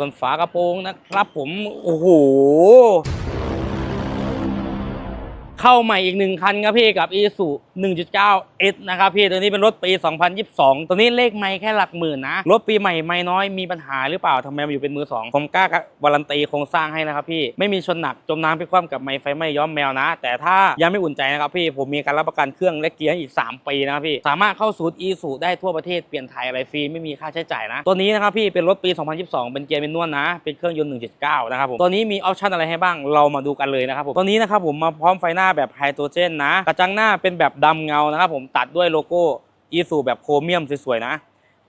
ส่วนฝากระโปรงนะครับผม โอ้โห เข้าใหม่อีกหนึ่งคันครับพี่กับ i s u 1.9 S นะครับพี่ตัวนี้เป็นรถปี 2022 ตัวนี้เลขไม่แค่หลักหมื่นนะ รถปีใหม่ไม่น้อยมีปัญหาหรือเปล่าทำไมมาอยู่เป็นมือสองผมกล้าวารันตีโครงสร้างให้นะครับพี่ไม่มีชนหนักจมน้ำพิความกับไม้ไฟไหม้ย้อมแมวนะ แต่ถ้ายังไม่อุ่นใจนะครับพี่ผมมีการรับประกันเครื่องและเกียร์อีก 3 ปีนะครับพี่สามารถเข้าศูนย์ i s u ได้ทั่วประเทศเปลี่ยนไทยอะไรฟรีไม่มีค่าใช้จ่ายนะ ตัวนี้นะครับพี่เป็นรถปี 2022 เป็นเกียร์เป็นนวลนะ เป็นเครื่องยนต์ 1.9 นะครับผมตัวนี้มีออปชั่นอะไรให้บ้างเรามาดูกันเลยนะครับผมตัวนี้นะครับผมมาพร้อมไฟหน้าแบบไฮโดรเจนนะ กระจังหน้าเป็นแบบดำเงานะครับผมตัดด้วยโลโก้อีซูแบบโครเมียมสวยๆนะ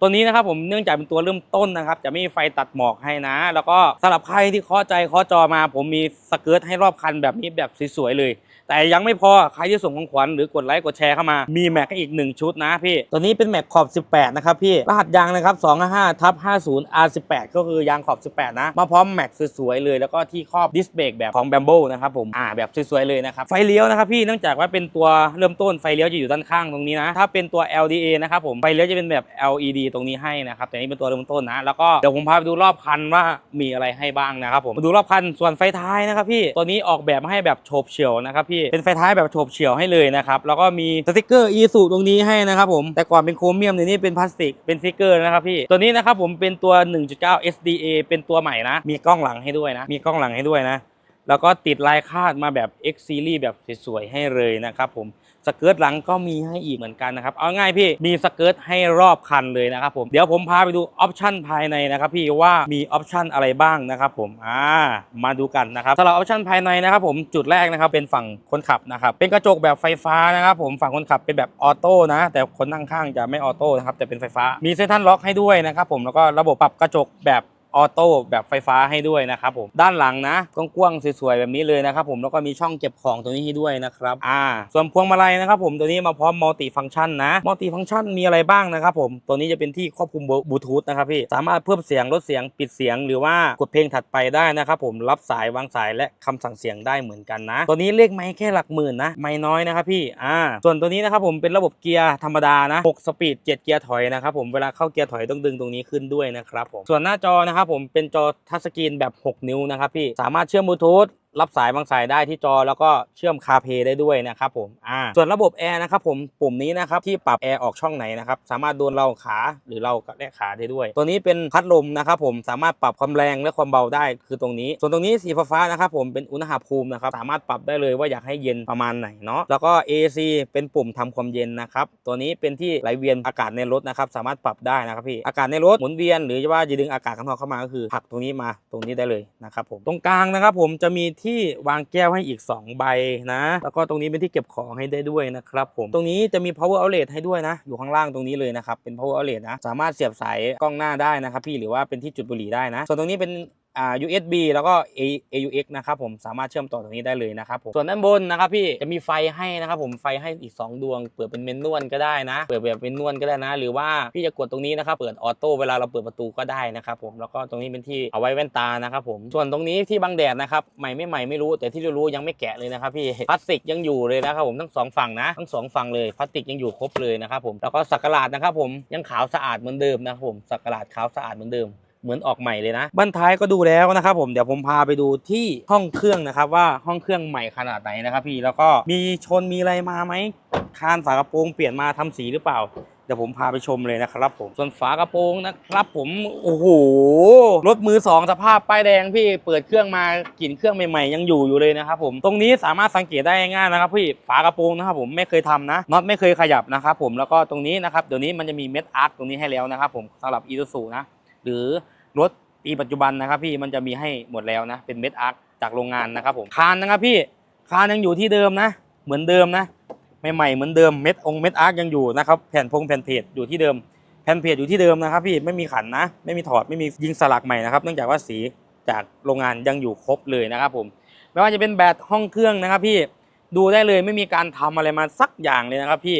ตัวนี้นะครับผมเนื่องจากเป็นตัวเริ่มต้นนะครับ จะไม่มีไฟตัดหมอกให้นะ แล้วก็สำหรับใครที่เคาะใจเคาะจอมา ผมมีสเกิร์ตให้รอบคันแบบนี้แบบสวยๆเลย แต่ยังไม่พอใครที่ส่งของขวัญหรือกดไลค์กดแชร์เข้ามา มีแม็กให้อีก 1 ชุดนะพี่ ตัวนี้เป็นแม็กขอบ 18 นะครับพี่ รหัสยางนะครับ255ทับ50 R18 ก็คือยางขอบ 18 นะ มาพร้อมแม็กสวยๆเลย แล้วก็ที่ครอบดิสเบรกแบบของแบมโบนะครับผม อ่าแบบสวยๆเลยนะครับ ไฟเลี้ยวนะครับพี่ เนื่องจากว่าเป็นตัวเริ่มต้นไฟเลี้ยวจะอยู่ด้านข้างตรงนี้นะ ถ้าเป็นตัว LDA นะครับผม ไฟเลี้ยวจะเป็นแบบ LED ตรงนี้ให้นะครับแต่นี่เป็นตัวเริ่มต้นนะ แล้วก็เดี๋ยวผมพาไปดูรอบคันว่ามีอะไรให้บ้างนะครับผมมาดูรอบคันส่วนไฟท้ายนะครับพี่ตัวนี้ออกแบบมาให้แบบโฉบเฉี่ยวนะครับพี่เป็นไฟท้ายแบบโฉบเฉี่ยวให้เลยนะครับแล้วก็มีสติกเกอร์ e สูตรงนี้ให้นะครับผมแต่ก่อนเป็นโครเมียมเดี๋ยวนี้เป็นพลาสติกเป็นสติกเกอร์นะครับพี่ตัวนี้นะครับผมเป็นตัว 1.9 SDA เป็นตัวใหม่นะ มีกล้องหลังให้ด้วยนะ มีกล้องหลังให้ด้วยนะ แล้วก็ติดลายคาดมาแบบ X Series แบบสวยๆให้เลยนะครับผม สเกิร์ตหลังก็มีให้อีกเหมือนกันนะครับ เอาง่ายพี่มีสเกิร์ตให้รอบคันเลยนะครับผมเดี๋ยวผมพาไปดูออปชันภายในนะครับพี่ว่ามีออปชันอะไรบ้างนะครับผมอ่ามาดูกันนะครับสำหรับออปชันภายในนะครับผมจุดแรกนะครับเป็นฝั่งคนขับนะครับเป็นกระจกแบบไฟฟ้านะครับผมฝั่งคนขับเป็นแบบออโต้นะแต่คนนั่งข้างจะไม่ออโต้นะครับแต่เป็นไฟฟ้ามีเซ็นทรัลล็อกให้ด้วยนะครับผมแล้วก็ระบบปรับกระจกแบบ ออโต้แบบไฟฟ้าให้ด้วยนะครับผมด้านหลังนะกว้างๆสวยๆแบบนี้เลยนะครับผมแล้วก็มีช่องเก็บของตรงนี้ให้ด้วยนะครับอ่าส่วนพวงมาลัยนะครับผมตัวนี้มาพร้อมมัลติฟังก์ชันนะมัลติฟังก์ชันมีอะไรบ้างนะครับผมตัวนี้จะเป็นที่ควบคุมบลูทูธนะครับพี่สามารถเพิ่มเสียงลดเสียงปิดเสียง หรือว่ากดเพลงถัดไปได้นะครับผมรับสายวางสายและคำสั่งเสียงได้เหมือนกันนะ ตัวนี้เลขไม้แค่หลักหมื่นนะไม่น้อยนะครับพี่อ่าส่วนตัวนี้นะครับผมเป็นระบบเกียร์ธรรมดานะ6สปีด7เกียร์ถอยนะครับผมเวลาเข้าเกียร์ถอยต้องดึงตรงนี้ขึ้นด้วยนะครับผมส่วนหน้าจอนะครับผมเป็นจอทัชสกรีนแบบ 6 นิ้วนะครับพี่สามารถเชื่อมบลูทูธ รับสายบางสายได้ที่จอแล้วก็เชื่อมคาเพย์ได้ด้วยนะครับผมอ่าส่วนระบบแอร์นะครับผมปุ่มนี้นะครับที่ปรับแอร์ออกช่องไหนนะครับสามารถโดนเราขาหรือเรากระแทกขาได้ด้วย ตัวนี้เป็นพัดลมนะครับผมสามารถปรับความแรงและความเบาได้คือตรงนี้ ส่วนตรงนี้สีฟ้านะครับผมเป็นอุณหภูมินะครับสามารถปรับได้เลยว่าอยากให้เย็นประมาณไหนเนาะแล้วก็ AC เป็นปุ่มทำความเย็นนะครับตัวนี้เป็นที่ไหลเวียนอากาศในรถนะครับสามารถปรับได้นะครับพี่อากาศในรถหมุนเวียน หรือว่าจะดึงอากาศข้างนอกเข้ามาก็คือผลักตรงนี้มาตรงนี้ได้เลยนะครับผมตรงกลางนะครับผมจะมีที่วางแก้วให้อีก 2 ใบนะ แล้วก็ตรงนี้เป็นที่เก็บของให้ได้ด้วยนะครับผม ตรงนี้จะมี power outlet ให้ด้วยนะ อยู่ข้างล่างตรงนี้เลยนะครับ เป็น power outlet นะ สามารถเสียบสายกล้องหน้าได้นะครับพี่ หรือว่าเป็นที่จุดบุหรี่ได้นะ ส่วนตรงนี้เป็น USB แล้วก็ AUX นะครับผมสามารถเชื่อมต่อตรงนี้ได้เลยนะครับผมส่วนด้านบนนะครับพี่จะมีไฟให้นะครับผมไฟให้อีก 2 ดวง เปิดเป็นเมนนวลก็ได้นะ เปิดแบบเป็นนวลก็ได้นะ หรือว่าพี่จะกดตรงนี้นะครับเปิดออโต้เวลาเราเปิดประตูก็ได้นะครับผมแล้วก็ตรงนี้เป็นที่เอาไว้แว่นตานะครับผมส่วนตรงนี้ที่บังแดดนะครับใหม่ไม่ใหม่ไม่รู้แต่ที่รู้ยังไม่แกะเลยนะครับพี่พลาสติกยังอยู่เลยนะครับผมทั้งสองฝั่งนะทั้งสองฝั่งเลยพลาสติกยังอยู่ครบเลยนะครับผมแล้วก็สักการาดนะครับผมยังขาวสะอาดเหมือนเดิมนะครับผมสักการาดขาวสะอาดเหมือนเดิม เหมือนออกใหม่เลยนะบั้นท้ายก็ดูแล้วนะครับผมเดี๋ยวผมพาไปดูที่ห้องเครื่องนะครับว่าห้องเครื่องใหม่ขนาดไหนนะครับพี่แล้วก็มีชนมีอะไรมาไหมคานฝากระโปรงเปลี่ยนมาทำสีหรือเปล่าเดี๋ยวผมพาไปชมเลยนะครับผมส่วนฝากระโปรงนะครับผมโอ้โหรถมือสองสภาพป้ายแดงพี่เปิดเครื่องมากลิ่นเครื่องใหม่ๆ ยังอยู่อยู่เลยนะครับผมตรงนี้สามารถสังเกตได้ง่ายนะครับพี่ฝากระโปรงนะครับผมไม่เคยทำนะน็อตไม่เคยขยับนะครับผมแล้วก็ตรงนี้นะครับเดี๋ยวนี้มันจะมีเม็ดอาร์ตรงนี้ให้แล้วนะครับผมสำหรับอีซูซูนะ หรือรถปีปัจจุบันนะครับพี่มันจะมีให้หมดแล้วนะ เป็นเม็ดอาร์คจากโรงงานนะครับผมคานนะครับพี่คานยังอยู่ที่เดิมนะ เหมือนเดิมนะใหม่ๆเหมือนเดิมเม็ดองเม็ดอาร์คยังอยู่นะครับแผ่นพงแผ่นเพจอยู่ที่เดิม แผ่นเพจอยู่ที่เดิมนะครับพี่ไม่มีขันนะ ไม่มีถอดไม่มียิงสลักใหม่นะครับเนื่องจากว่าสีจากโรงงานยังอยู่ครบเลยนะครับผมไม่ว่าจะเป็นแบตห้องเครื่องนะครับพี่ดูได้เลยไม่มีการทำอะไรมาสักอย่างเลยนะครับพี่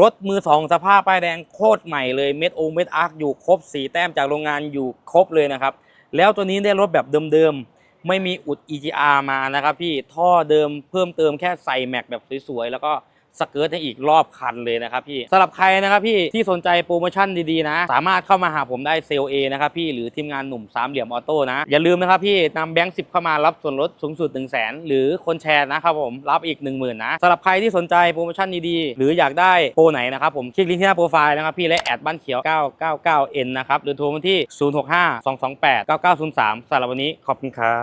รถมือสองสภาพป้ายแดงโคตรใหม่เลยเม็ดโอเม็ดอาร์คอยู่ครบสีแต้มจากโรงงานอยู่ครบเลยนะครับ แล้วตัวนี้ได้รถแบบเดิมๆ ไม่มีอุด EGR มานะครับพี่ท่อเดิมเพิ่มเติมแค่ใส่แม็กแบบสวยๆ แล้วก็ สเกิร์ตให้อีกรอบคันเลยนะครับพี่สำหรับใครนะครับพี่ที่สนใจโปรโมชั่นดีๆนะ สามารถเข้ามาหาผมได้เซลล์เอนะครับพี่หรือทีมงานหนุ่มสามเหลี่ยมออโต้นะ อย่าลืมนะครับพี่นำแบงค์สิบเข้ามารับส่วนลดสูงสุด 1 0 0 0 0แสนหรือคนแชร์นะครับผมรับอีก 1 0,000นะสำหรับใครที่สนใจโปรโมชั่นดีๆ หรืออยากได้โปรไหนนะครับผมคลิกลิงก์ที่หน้าโปรไฟล์นะครับพี่และแอดบ้านเขียว 999N นะครับหรือโทรมาที่ 065 228 9903สำหรับวันนี้ขอบคุณครับ